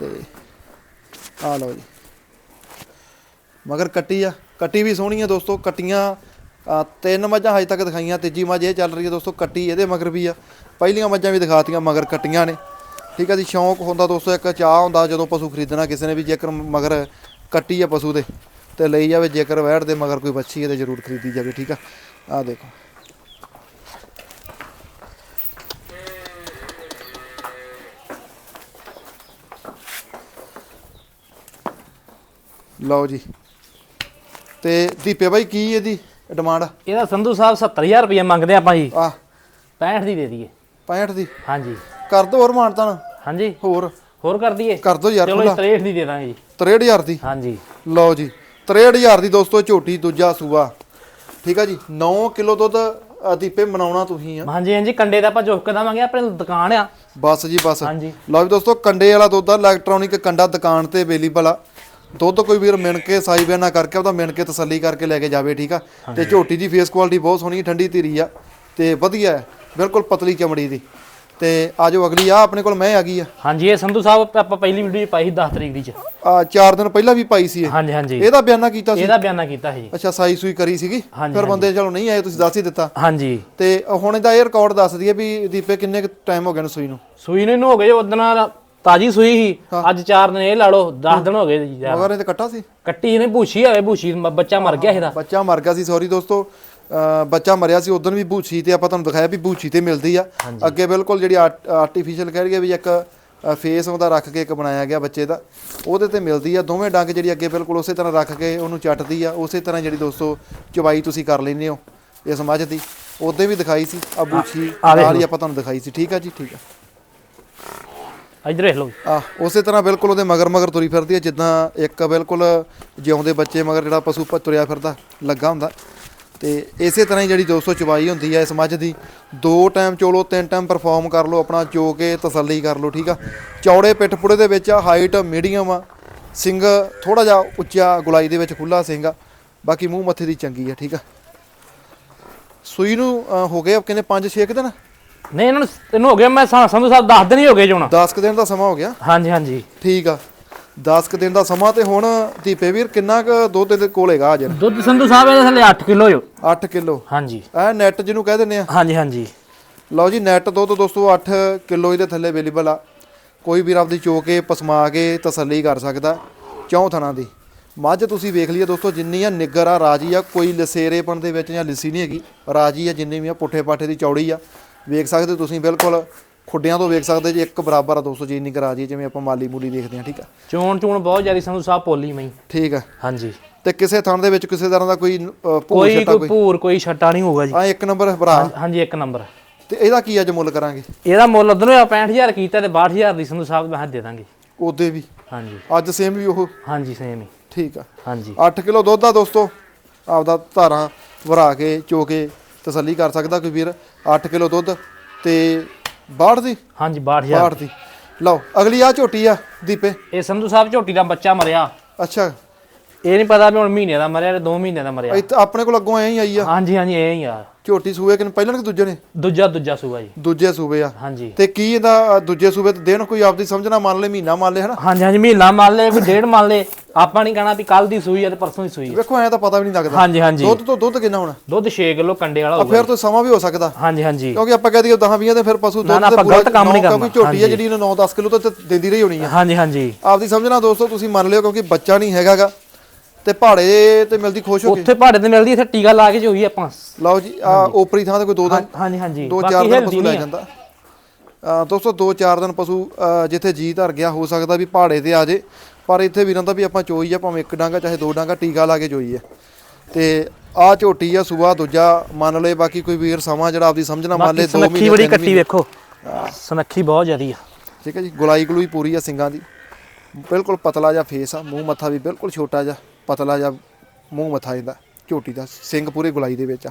ਤੇ ਆ ਲਓ ਜੀ। ਮਗਰ ਕੱਟੀ ਆ ਕੱਟੀ ਵੀ ਸੋਹਣੀ ਆ ਦੋਸਤੋ ਕੱਟੀਆਂ ਆ, ਤਿੰਨ ਮੱਝਾਂ ਹਜੇ ਤੱਕ ਦਿਖਾਈਆਂ ਤੀਜੀ ਮੱਝ ਇਹ ਚੱਲ ਰਹੀ ਹੈ ਦੋਸਤੋ ਕੱਟੀ ਇਹਦੇ ਮਗਰ ਵੀ ਆ। ਪਹਿਲੀਆਂ ਮੱਝਾਂ ਵੀ ਦਿਖਾਤੀਆਂ ਮਗਰ ਕੱਟੀਆਂ ਨੇ। ਠੀਕ ਆ ਜੀ ਸ਼ੌਂਕ ਹੁੰਦਾ ਦੋਸਤੋ ਇੱਕ ਚਾਹ ਹੁੰਦਾ ਜਦੋਂ ਪਸ਼ੂ ਖਰੀਦਣਾ ਕਿਸੇ ਨੇ ਵੀ ਜੇਕਰ ਮਗਰ ਕੱਟੀ ਆ ਪਸ਼ੂ ਦੇ ਤੇ ਲਈ ਜਾਵੇ ਜੇਕਰ ਵੈੜ ਦੇ ਮਗਰ ਕੋਈ ਬੱਚੀ ਹੈ ਤੇ ਜ਼ਰੂਰ ਖਰੀਦੀ ਜਾਵੇ ਠੀਕ ਆ? ਆ ਦੇਖੋ। ਲਓ ਜੀ। ਤੇ ਦੀਪੇ ਬਾਈ ਕੀ ਇਹਦੀ ਡਿਮਾਂਡ
ਇਹਦਾ ਸੰਧੂ ਸਾਹਿਬ 70000 ਰੁਪਏ ਮੰਗਦੇ ਆਪਾਂ ਜੀ।
ਆ।
65 ਦੀ ਦੇ ਦਈਏ।
65 ਦੀ?
ਹਾਂਜੀ।
ਕਰ ਦੋ ਹੋਰ ਮਾਨਤਾਂ
ਹਾਂਜੀ।
ਹੋਰ।
ਹੋਰ ਕਰ ਦਈਏ।
ਕਰ ਦੋ ਯਾਰ
ਚਲੋ
ਖੁੱਲਾ
63 ਦੀ ਦੇ ਦਾਂਗੇ ਜੀ।
63000 ਦੀ?
ਹਾਂਜੀ।
ਲਓ ਜੀ। 63000 ਦੀ ਦੋਸਤੋ ਝੋਟੀ ਦੂਜਾ ਸੂਆ। ਠੀਕ ਆ ਜੀ। 9 ਕਿਲੋ ਦੁੱਧ ਦੀਪੇ ਮਨਾਉਣਾ ਤੁਸੀਂ ਆ।
ਹਾਂਜੀ ਹਾਂਜੀ। ਕੰਡੇ ਦਾ ਆਪਾਂ ਚੁੱਕ ਦਵਾਂਗੇ ਆਪਣੇ ਦੁਕਾਨ ਆ।
ਬਸ ਜੀ ਬਸ।
ਹਾਂਜੀ।
ਲਓ ਵੀ ਦੋਸਤੋ ਕੰਡੇ ਵਾਲਾ ਦੁੱਧ ਆ ਇਲੈਕਟ੍ਰੋਨਿਕ ਕੰਡਾ ਦੁਕਾਨ ਤੇ ਅਵੇਲੇਬਲ ਆ। ਦੁੱਧ ਕੋਈ ਵੀਰ ਮਿਣ ਕੇ ਸਾਈ ਬਿਆਨਾ ਕਰਕੇ ਉਹਦਾ ਮਿਣ ਕੇ ਤਸੱਲੀ ਕਰਕੇ ਲੈ ਕੇ ਜਾਵੇ ਠੀਕ ਆ? ਤੇ ਝੋਟੀ ਦੀ ਫੇਸ ਕੁਆਲਿਟੀ ਬਹੁਤ ਸੋਹਣੀ ਠੰਡੀ ਧੀਰੀ ਆ ਤੇ ਵਧੀਆ ਹੈ ਬਿਲਕੁਲ ਪਤਲੀ ਚਮੜੀ ਦੀ। ਤੇ ਆਜੋ ਅਗਲੀ ਆ ਆਪਣੇ ਕੋਲ ਮੈਂ ਆ ਗਈ ਆ।
ਹਾਂਜੀ ਇਹ ਸੰਧੂ ਸਾਹਿਬ ਆਪਾਂ ਪਹਿਲੀ ਵੀਡੀਓ ਪਾਈ ਸੀ 10 ਤਰੀਕ ਦੀ ਚ।
ਆ ਚਾਰ ਦਿਨ ਪਹਿਲਾਂ ਵੀ ਪਾਈ ਸੀ ਇਹ।
ਹਾਂਜੀ ਹਾਂਜੀ।
ਇਹਦਾ ਬਿਆਨਾ ਕੀਤਾ ਸੀ?
ਇਹਦਾ ਬਿਆਨਾ ਕੀਤਾ ਸੀ।
ਅੱਛਾ ਸਾਈ ਸੂਈ ਕਰੀ ਸੀਗੀ? ਫਿਰ ਬੰਦੇ ਚਲੋ ਨਹੀਂ ਆਏ ਤੁਸੀਂ ਦੱਸ ਹੀ ਦਿੱਤਾ।
ਹਾਂਜੀ।
ਤੇ ਹੁਣ ਇਹਦਾ ਇਹ ਰਿਕਾਰਡ ਦੱਸ ਦਈਏ ਵੀ ਦੀਪੇ ਕਿੰਨੇ ਟਾਈਮ ਹੋ ਗਏ ਨੇ ਸੂਈ ਨੂੰ?
ਸੂਈ ਨੂੰ ਇਹਨੂੰ ਹੋ ਗਏ ਉਦੋਂ ਤਾਜੀ ਸੂਈ ਸੀ। ਅੱਜ 4 ਦਿਨ ਇਹ ਲਾ ਲਓ 10 ਦਿਨ ਹੋ ਗਏ ਜੀ ਯਾਰ।
ਮਗਰ ਇਹ ਤੇ ਕੱਟਾ ਸੀ?
ਕੱਟੀ ਇਹਨੇ ਭੂਸ਼ੀ ਹੋਵੇ ਭੂਸ਼ੀ ਮ- ਬੱਚਾ ਮਰ ਗਿਆ ਇਹਦਾ।
ਬੱਚਾ ਮਰ ਗਿਆ ਸੀ ਸੌਰੀ ਦੋਸਤੋ। ਬੱਚਾ ਮਰਿਆ ਸੀ ਉਦੋਂ ਵੀ ਬੂਛੀ ਤੇ ਆਪਾਂ ਤੁਹਾਨੂੰ ਦਿਖਾਇਆ ਵੀ ਬੂਛੀ ਤੇ ਮਿਲਦੀ ਆ। ਅੱਗੇ ਬਿਲਕੁਲ ਜਿਹੜੀ ਆਰਟੀਫੀਸ਼ੀਅਲ ਕਹਿ ਰਹੀਏ ਵੀ ਇੱਕ ਫੇਸ ਉਹਦਾ ਰੱਖ ਕੇ ਇੱਕ ਬਣਾਇਆ ਗਿਆ ਬੱਚੇ ਦਾ। ਉਹਦੇ ਤੇ ਮਿਲਦੀ ਆ ਦੋਵੇਂ ਡੰਗ ਜਿਹੜੀ ਅੱਗੇ ਬਿਲਕੁਲ ਉਸੇ ਤਰ੍ਹਾਂ ਰੱਖ ਕੇ ਉਹਨੂੰ ਚੱਟਦੀ ਆ। ਉਸੇ ਤਰ੍ਹਾਂ ਜਿਹੜੀ ਦੋਸਤੋ ਚਵਾਈ ਤੁਸੀਂ ਕਰ ਲੈਂਦੇ ਹੋ ਇਸ ਮੱਝ ਦੀ। ਉਹਦੇ ਵੀ ਦਿਖਾਈ ਸੀ ਆ ਬੂਛੀ ਨਾਲ ਹੀ ਆਪਾਂ ਤੁਹਾਨੂੰ ਦਿਖਾਈ ਸੀ। ਠੀਕ ਆ ਜੀ ਠੀਕ ਆ।
ਇੱਧਰ ਦੇਖ ਲਓ
ਆ, ਉਸੇ ਤਰ੍ਹਾਂ ਬਿਲਕੁਲ ਉਹਦੇ ਮਗਰ ਮਗਰ ਤੁਰੀ ਫਿਰਦੀ ਹੈ, ਜਿੱਦਾਂ ਇੱਕ ਬਿਲਕੁਲ ਜਿਉਂਦੇ ਬੱਚੇ ਮਗਰ ਜਿਹੜਾ ਪਸ਼ੂ ਤੁਰਿਆ ਫਿਰਦਾ, ਲੱਗਾ ਹੁੰਦਾ। ਤੇ ਇਸੇ ਤਰ੍ਹਾਂ ਹੀ ਜਿਹੜੀ 200 ਚਵਾਈ ਹੁੰਦੀ ਹੈ ਇਸ ਮੱਝ ਦੀ, ਦੋ ਟਾਈਮ ਚੋਲੋ, ਤਿੰਨ ਟਾਈਮ ਪਰਫਾਰਮ ਕਰ ਲਓ, ਆਪਣਾ ਚੋ ਕੇ ਤਸੱਲੀ ਕਰ ਲਓ, ਠੀਕ ਆ? ਚੌੜੇ ਪਿੱਠ ਪੁੜੇ ਦੇ ਵਿੱਚ ਹਾਈਟ ਮੀਡੀਅਮ ਆ, ਸਿੰਘ ਥੋੜਾ ਜਿਹਾ ਉੱਚਾ ਗੁਲਾਈ ਦੇ ਵਿੱਚ ਖੁੱਲਾ ਸਿੰਘ ਆ, ਬਾਕੀ ਮੂੰਹ ਮੱਥੇ ਦੀ ਚੰਗੀ ਆ, ਠੀਕ ਆ? ਸੂਈ ਨੂੰ ਹੋ ਗਏ ਕਹਿੰਦੇ 5-6 ਦਿਨ?
ਨਹੀਂ ਇਹਨਾਂ ਨੂੰ ਇਹਨੂੰ ਹੋ ਗਿਆ ਮੈਂ ਸਾ- ਸੰਧੂ ਸਾਹਿਬ 10 ਦਿਨ ਹੀ ਹੋ ਗਏ ਜੋਣਾ
10 ਕੁ ਦਿਨ ਦਾ ਸਮਾਂ ਹੋ ਗਿਆ।
ਹਾਂਜੀ ਹਾਂਜੀ।
ਠੀਕ ਆ। 10 ਕੁ ਦਿਨ ਦਾ ਸਮਾਂ ਤੇ ਹੁਣ ਦੀਪੇ ਵੀਰ ਕਿੰਨਾ ਕੁ ਦੁੱਧ ਦੇ ਕੋਲ ਹੈਗਾ ਅਜਰ
ਦੁੱਧ ਸੰਧੂ ਸਾਹਿਬ ਇਹਦੇ ਥੱਲੇ 8 ਕਿਲੋ ਜੋ
8 ਕਿਲੋ।
ਹਾਂਜੀ।
ਇਹ ਨੈਟ ਜਿਹਨੂੰ ਕਹਿ ਦਿੰਦੇ ਆ।
ਹਾਂਜੀ ਹਾਂਜੀ।
ਲਓ ਜੀ ਨੈਟ ਦੁੱਧ ਦੋਸਤੋ 8 ਕਿਲੋ ਇਹਦੇ ਥੱਲੇ ਅਵੇਲੇਬਲ ਆ। ਕੋਈ ਵੀਰ ਆਪਦੀ ਚੋ ਕੇ ਪਸਮਾ ਕੇ ਤਸੱਲੀ ਕਰ ਸਕਦਾ ਚੌਂ ਥਣਾ ਦੀ। ਮੱਝ ਤੁਸੀਂ ਵੇਖ ਲਈਏ ਦੋਸਤੋ ਜਿੰਨੀ ਆ ਨਿੱਗਰ ਆ ਰਾਜੀ ਆ ਕੋਈ ਲਸੇਰੇਪਣ ਦੇ ਵਿੱਚ ਜਾਂ ਲਿੱਸੀ ਨਹੀਂ ਹੈਗੀ। ਰਾਜੀ ਆ ਜਿੰਨੀ ਵੀ ਆ ਪੁੱਠੇ ਪਾਠੇ ਦੀ ਚੌੜੀ ਆ। ਵੇਖ ਸਕਦੇ ਤੁਸੀਂ ਬਿਲਕੁਲ ਖੁੱਡਿਆਂ ਤੋਂ ਵੇਖ ਸਕਦੇ ਜੀ ਇੱਕ ਬਰਾਬਰ ਆ ਦੋਸਤੋ ਜੀ ਇੰਨੀ ਕੁ ਰਾਜੀ ਆ, ਜਿਵੇਂ ਆਪਾਂ ਮਾਲੀ ਮੂਲੀ ਦੇਖਦੇ ਆ ਠੀਕ ਆ?
ਚੋਣ ਚੋਣ ਬਹੁਤ ਜ਼ਿਆਦਾ ਸੰਧੂ ਸਾਹਿਬ ਪੋਲੀ ਮਈ
ਠੀਕ ਆ।
ਹਾਂਜੀ।
ਤੇ ਕਿਸੇ ਥਣ ਦੇ ਵਿੱਚ ਕਿਸੇ ਤਰ੍ਹਾਂ ਦਾ ਕੋਈ ਭੂਰ
ਕੋਈ ਕੋਈ ਭੂਰ ਕੋਈ ਛੱਟਾ ਨਹੀਂ ਹੋਊਗਾ ਜੀ।
ਆ ਇੱਕ ਨੰਬਰ ਭਰਾ।
ਹਾਂਜੀ ਇੱਕ ਨੰਬਰ।
ਤੇ ਇਹਦਾ ਕੀ ਅੱਜ ਮੁੱਲ ਕਰਾਂਗੇ?
ਇਹਦਾ ਮੁੱਲ ਉਧਰੋਂ 65000 ਕੀਤਾ ਤੇ 62000 ਦੀ ਸੰਧੂ ਸਾਹਿਬ ਮੈਂ ਦੇ ਦਾਂਗੇ।
ਉਹਦੇ ਵੀ?
ਹਾਂਜੀ।
ਅੱਜ ਸੇਮ ਵੀ ਉਹ?
ਹਾਂਜੀ ਸੇਮ ਹੀ।
ਠੀਕ ਆ।
ਹਾਂਜੀ।
8 ਕਿਲੋ ਦੁੱਧ ਆ ਦੋਸਤੋ। ਆਪਦਾ ਧਾਰਾਂ ਭਰਾ ਕੇ ਚੋ ਕੇ ਤਸੱਲੀ ਕਰ ਸਕਦਾ ਕੋਈ ਵੀਰ? 8 ਕਿਲੋ ਦੁੱਧ ਤੇ ਬਾੜ ਦੀ?
ਹਾਂਜੀ 62000
ਬਾੜ ਦੀ। ਲਓ ਅਗਲੀ ਆ ਝੋਟੀ ਆ ਦੀਪੇ।
ਇਹ ਸੰਧੂ ਸਾਹਿਬ ਝੋਟੀ ਦਾ ਬੱਚਾ ਮਰਿਆ।
ਅੱਛਾ।
ਇਹ ਨਹੀਂ ਪਤਾ ਵੀ ਹੁਣ ਮਹੀਨੇ ਦਾ ਮਰਿਆ ਤੇ 2 ਮਹੀਨੇ ਦਾ ਮਰਿਆ।
ਇੱਥੇ ਆਪਣੇ ਕੋਲ ਅੱਗੋਂ ਐਂ ਹੀ ਆਈ ਆ।
ਹਾਂਜੀ ਹਾਂਜੀ ਇਹ ਹੀ ਆ।
ਝੋਟੀ ਸੂਏ ਕਿ ਪਹਿਲਾਂ ਕਿ ਦੂਜੇ ਨੇ?
ਦੂਜਾ ਦੂਜਾ ਸੂਆ ਜੀ।
ਦੂਜੇ ਸੂਬੇ ਆ।
ਹਾਂਜੀ।
ਤੇ ਕੀ ਇਹਦਾ ਦੂਜੇ ਸੂਬੇ ਤੇ ਦੇਣ ਕੋਈ ਆਪਦੀ ਸਮਝਣਾ ਮੰਨ ਲੈ ਮਹੀਨਾ ਮੰਨ ਲੈ ਹਨਾ?
ਹਾਂਜੀ ਹਾਂਜੀ ਮਹੀਨਾ ਮੰਨ ਲੈ ਕੋਈ ਡੇਢ ਮੰਨ ਲੈ। ਆਪਾਂ ਨਹੀਂ ਕਹਣਾ ਵੀ ਕੱਲ ਦੀ ਸੂਈ ਆ ਤੇ ਪਰਸੋਂ ਦੀ ਸੂਈ ਆ।
ਵੇਖੋ ਐ ਤਾਂ ਪਤਾ ਵੀ ਨਹੀਂ ਲੱਗਦਾ।
ਹਾਂਜੀ ਹਾਂਜੀ।
ਦੁੱਧ ਤੋਂ ਦੁੱਧ ਕਿੰਨਾ ਹੋਣਾ?
ਦੁੱਧ 6 ਕਿਲੋ ਕੰਡੇ ਵਾਲਾ ਹੋਊਗਾ
ਫਿਰ ਤਾਂ ਸਮਾਂ ਵੀ ਹੋ ਸਕਦਾ।
ਹਾਂਜੀ ਹਾਂਜੀ।
ਕਿਉਂਕਿ ਆਪਾਂ ਕਹਦੇ 10 20 ਦੇ ਫਿਰ ਪਸ਼ੂ ਦੁੱਧ ਪੂਰਾ
ਗਲਤ ਕੰਮ ਨਹੀਂ ਕਰਨਾ।
ਕਿਉਂਕਿ ਝੋਟੀ ਆ ਜਿਹੜੀ ਇਹਨੂੰ 9 10 ਕਿਲੋ ਤਾਂ ਦਿੰਦੀ ਰਹੀ ਹੋਣੀ ਆ।
ਹਾਂਜੀ ਹਾਂਜੀ।
ਆਪਦੀ ਸਮਝਣਾ ਦੋਸਤੋ ਤੁਸੀਂ ਮੰਨ ਲਿਓ ਕਿਉਂਕਿ ਬੱਚਾ ਨਹੀਂ ਹੈਗਾਗਾ। ਤੇ ਪਹਾੜੇ ਤੇ ਮਿਲਦੀ ਖੁਸ਼ ਹੋ ਕੇ?
ਉੱਥੇ ਪਹਾੜੇ ਤੇ ਮਿਲਦੀ ਇੱਥੇ ਟੀਕਾ ਲਾ ਕੇ ਜੋਈ ਆਪਾਂ।
ਲਓ ਜੀ ਆ ਓਪਰੀ ਥਾਂ ਤੇ ਕੋਈ ਦੋ ਦਿਨ
ਹਾਂਜੀ ਹਾਂਜੀ।
ਦੋ ਚਾਰ ਦਿਨ ਪਸ਼ੂ ਲੈ। ਜਾਂਦਾ। ਆ ਦੋਸਤੋ ਦੋ ਚਾਰ ਦਿਨ ਪਸ਼ੂ ਜਿੱਥੇ ਜੀ ਧਰ ਗਿਆ ਹੋ ਸਕਦਾ ਵੀ ਪਹਾੜੇ ਤੇ ਆ ਜੇ। ਪਰ ਇੱਥੇ ਵੀਰਾਂ ਦਾ ਵੀ ਆਪਾਂ ਚੋਈ ਆ ਭਾਵੇਂ ਇੱਕ ਡਾਂਗਾ ਚਾਹੇ ਦੋ ਡਾਂਗਾ ਟੀਕਾ ਲਾ ਕੇ ਚੋਈ ਆ। ਤੇ ਆ ਝੋਟੀ ਆ ਸੂਆ ਦੂਜਾ ਮੰਨ ਲਏ ਬਾਕੀ ਕੋਈ ਵੀਰ ਸਮਾਂ ਜਿਹੜਾ ਆਪਦੀ ਸਮਝਣਾ ਮੰਨ ਲਏ
ਬਾਕੀ
2
ਸਨੱਖੀ
ਮਹੀਨੇ
ਬੜੀ
ਤਿੰਨ
ਕੱਟੀ ਵੇਖੋ। ਸਨੱਖੀ ਬਹੁਤ ਜ਼ਿਆਦੀ ਆ।
ਠੀਕ ਹੈ ਜੀ ਗੁਲਾਈ ਗਲੂਈ ਪੂਰੀ ਆ ਸਿੰਗਾਂ ਦੀ। ਬਿਲਕੁਲ ਪਤਲਾ ਜਿਹਾ ਫੇਸ ਆ ਮੂੰਹ ਮੱਥਾ ਵੀ ਬਿਲਕੁਲ ਛੋਟਾ ਜਿਹਾ। ਪਤਲਾ ਜਿਹਾ ਮੂੰਹ ਮੱਥਾ ਇਹਦਾ ਝੋਟੀ ਦਾ ਸਿੰਘ ਪੂਰੇ ਗੁਲਾਈ ਦੇ ਵਿੱਚ ਆ।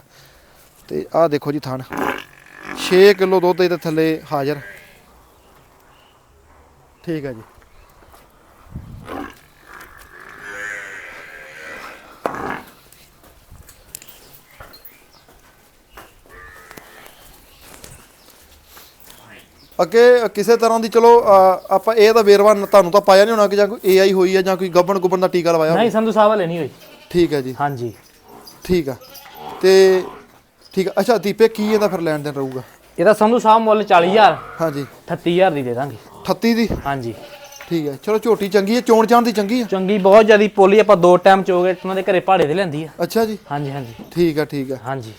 ਤੇ ਆਹ ਦੇਖੋ ਜੀ ਥਣ। 6 ਕਿਲੋ ਦੁੱਧ ਇਹਦੇ ਥੱਲੇ ਹਾਜ਼ਰ। ਠੀਕ ਹੈ ਜੀ। ਅੱਗੇ ਕਿਸੇ ਤਰ੍ਹਾਂ ਦੀ ਚਲੋ ਅ, ਆਪਾਂ ਇਹ ਤਾਂ ਵੇਰਵਾ ਨ- ਤੁਹਾਨੂੰ ਤਾਂ ਪਾਇਆ ਨਹੀਂ ਹੋਣਾ ਕਿ ਜਾਂ ਕੋਈ ਏਆਈ ਹੋਈ ਹੈ ਜਾਂ ਕੋਈ ਗੱਬਣ ਗੁੱਬਣ ਦਾ ਟੀਕਾ ਲਵਾਇਆ ਹੋਵੇ।
ਨਹੀਂ ਸੰਧੂ ਸਾਹਿਬ ਹਲੇ ਨਹੀਂ ਹੋਈ
ਠੀਕ ਹੈ ਜੀ।
ਹਾਂਜੀ।
ਠੀਕ ਆ। ਤੇ ਠੀਕ ਆ। ਅੱਛਾ ਦੀਪੇ ਕੀ ਇਹਦਾ ਫਿਰ ਲੈਣ ਦੇਣ ਰਹੂਗਾ?
ਇਹਦਾ ਸੰਧੂ ਸਾਹਿਬ ਮੁੱਲ 40000
ਹਾਂਜੀ।
38000 ਦੀ ਦੇ ਦਾਂਗੇ।
38 ਦੀ?
ਹਾਂਜੀ।
ਠੀਕ ਹੈ ਚਲੋ ਝੋਟੀ ਚੰਗੀ ਹੈ ਚੋਣ ਚਾਣ ਦੀ ਚੰਗੀ ਹੈ
ਚੰਗੀ ਬਹੁਤ ਜ਼ਿਆਦੀ ਪੋਲੀ। ਆਪਾਂ ਦੋ ਟਾਈਮ ਚੋਗੇ ਉਹਨਾਂ ਦੇ ਘਰੇ ਪਹਾੜੇ ਤੇ ਲੈਂਦੀ ਆ।
ਅੱਛਾ ਜੀ।
ਹਾਂਜੀ ਹਾਂਜੀ।
ਠੀਕ ਆ ਠੀਕ ਆ।
ਹਾਂਜੀ।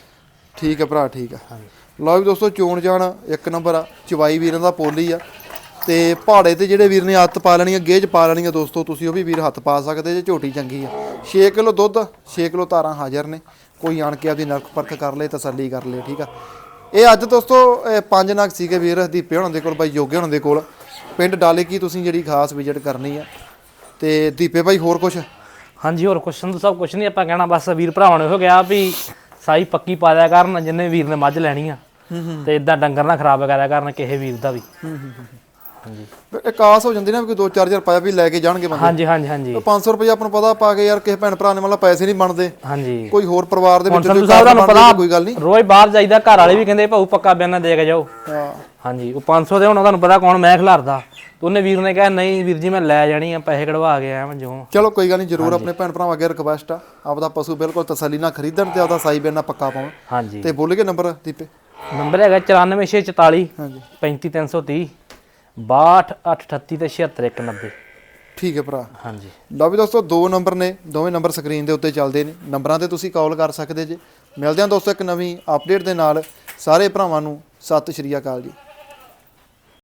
ਠੀਕ ਆ ਭਰਾ ਠੀਕ ਆ।
ਹਾਂਜੀ।
ਲਓ ਵੀ ਦੋਸਤੋ, ਚੋਣ ਜਾਣ ਇੱਕ ਨੰਬਰ ਆ ਚਵਾਈ ਵੀਰਾਂ ਦਾ ਪੋਲੀ ਆ। ਤੇ ਪਹਾੜੇ ਤੇ ਜਿਹੜੇ ਵੀਰ ਨੇ ਹੱਥ ਪਾ ਲੈਣੀ ਆ, ਗੇਜ ਪਾ ਲੈਣੀ ਆ ਦੋਸਤੋ, ਤੁਸੀਂ ਉਹ ਵੀ ਵੀਰ ਹੱਥ ਪਾ ਸਕਦੇ ਜੇ, ਝੋਟੀ ਚੰਗੀ ਆ। 6 ਕਿਲੋ ਦੁੱਧ 6 ਕਿਲੋ ਧਾਰਾਂ ਹਾਜ਼ਰ ਨੇ। ਕੋਈ ਆਣ ਕੇ ਆਪਦੀ ਨਰਕ ਪਰਖ ਕਰ ਲੇ, ਤਸੱਲੀ ਕਰ ਲੇ, ਠੀਕ ਆ। ਇਹ ਅੱਜ ਦੋਸਤੋ, ਇਹ ਪੰਜ ਨਗ ਸੀਗੇ ਵੀਰ, ਦੀਪੇ ਹੋਣਾਂ ਦੇ ਕੋਲ, ਬਾਈ ਯੋਗੇ ਹੋਣਾਂ ਦੇ ਕੋਲ। ਪਿੰਡ ਡਾਲੇ ਕੀ ਤੁਸੀਂ ਜਿਹੜੀ ਖਾਸ ਵਿਜ਼ਿਟ ਕਰਨੀ ਆ? ਤੇ ਦੀਪੇ ਭਾਈ ਹੋਰ ਕੁਝ
ਹਾਂਜੀ, ਹੋਰ ਕੁਛ ਸੰਧੂ ਸਾਹਿਬ ਕੁਛ ਨਹੀਂ ਆਪਾਂ ਕਹਿਣਾ ਬਸ ਵੀਰ ਭਰਾਵਾਂ ਨੂੰ ਹੋ ਗਿਆ ਵੀ ਸਾਈ ਪੱਕੀ ਪਾ ਦਿਆ ਕਰਨ, ਜਿੰਨੇ ਵੀਰ ਨੇ ਮੱਝ ਲੈਣੀ ਆ। ਤੇ ਇਦਾਂ ਡੰਗਰ ਨਾ ਖਰਾਬ ਕਰਿਆ ਕਰਨ ਕਿਸੇ ਵੀਰ ਦਾ ਵੀ। ਹਾਂਜੀ।
ਇੱਕ ਆਸ ਹੋ ਜਾਂਦੀ ਨਾ ਵੀ ਕੋਈ 2-4000 ਪਾਇਆ ਵੀ ਲੈ ਕੇ ਜਾਣਗੇ ਬੰਦੇ।
ਹਾਂਜੀ ਹਾਂਜੀ ਹਾਂਜੀ।
500 ਰੁਪਏ ਆਪਾਂ ਨੂੰ ਪਤਾ ਪਾ ਕੇ ਯਾਰ ਕਿਸੇ ਭੈਣ ਭਰਾ ਨੇ ਮਤਲਬ ਪੈਸੇ ਨਹੀਂ ਬਣਦੇ।
ਹਾਂਜੀ।
ਕੋਈ ਹੋਰ ਪਰਿਵਾਰ ਦੇ ਵਿੱਚ
ਸੰਧੂ ਸਾਹਿਬ ਤੁਹਾਨੂੰ ਪਤਾ
ਕੋਈ ਗੱਲ ਨਹੀਂ।
ਰੋਜ਼ ਬਾਹਰ ਜਾਈਦਾ ਘਰ ਵਾਲੇ ਵੀ ਕਹਿੰਦੇ ਭਾਊ ਪੱਕਾ ਬਿਆਨਾ ਦੇ ਕੇ ਜਾਓ।
ਹਾਂ।
ਹਾਂਜੀ ਉਹ 500 ਦੇ ਹੁਣ ਤੁਹਾਨੂੰ ਪਤਾ ਕੌਣ ਮੈਂ ਖਿਲਾਰਦਾ। ਉਹਨੇ ਵੀਰ ਨੇ ਕਿਹਾ ਨਹੀਂ ਵੀਰ ਜੀ ਮੈਂ ਲੈ ਜਾਣੀ ਆ ਪੈਸੇ ਕਢਵਾ ਕੇ ਆਇਆ ਮੈਂ ਜੋ
ਚਲੋ ਕੋਈ ਗੱਲ ਨਹੀਂ ਜਰੂਰ ਆਪਣੇ ਭੈਣ ਭਰਾਵਾਂ ਅੱਗੇ ਰਿਕਵੈਸਟ ਆ। ਆਪਦਾ ਪਸ਼ੂ ਬਿਲਕੁਲ ਤਸੱਲੀ ਨਾਲ ਖਰੀਦਣ ਤੇ ਆਪਦਾ ਸਾਈ ਬੇਨਾ ਪੱਕਾ ਪਾਉਣ।
ਹਾਂਜੀ।
ਤੇ ਬੋਲੀਏ ਨੰਬਰ ਦੀਪੇ।
ਨੰਬਰ ਹੈਗਾ 94644
ਹਾਂਜੀ।
35330 62838 ਤੇ 76190
ਠੀਕ ਹੈ ਭਰਾ।
ਹਾਂਜੀ।
ਲਓ ਵੀ ਦੋਸਤੋ ਦੋ ਨੰਬਰ ਨੇ ਦੋਵੇਂ ਨੰਬਰ ਸਕਰੀਨ ਦੇ ਉੱਤੇ ਚੱਲਦੇ ਨੇ। ਨੰਬਰਾਂ ਤੇ ਤੁਸੀਂ ਕਾਲ ਕਰ ਸਕਦੇ ਜੇ। ਮਿਲਦੇ ਹਾਂ ਦੋਸਤੋ ਇੱਕ ਨਵੀਂ ਅਪਡੇਟ ਦੇ ਨਾਲ। ਸਾਰੇ ਭਰਾਵਾਂ ਨੂੰ ਸਤਿ ਸ਼੍ਰੀ ਅਕਾਲ ਜੀ।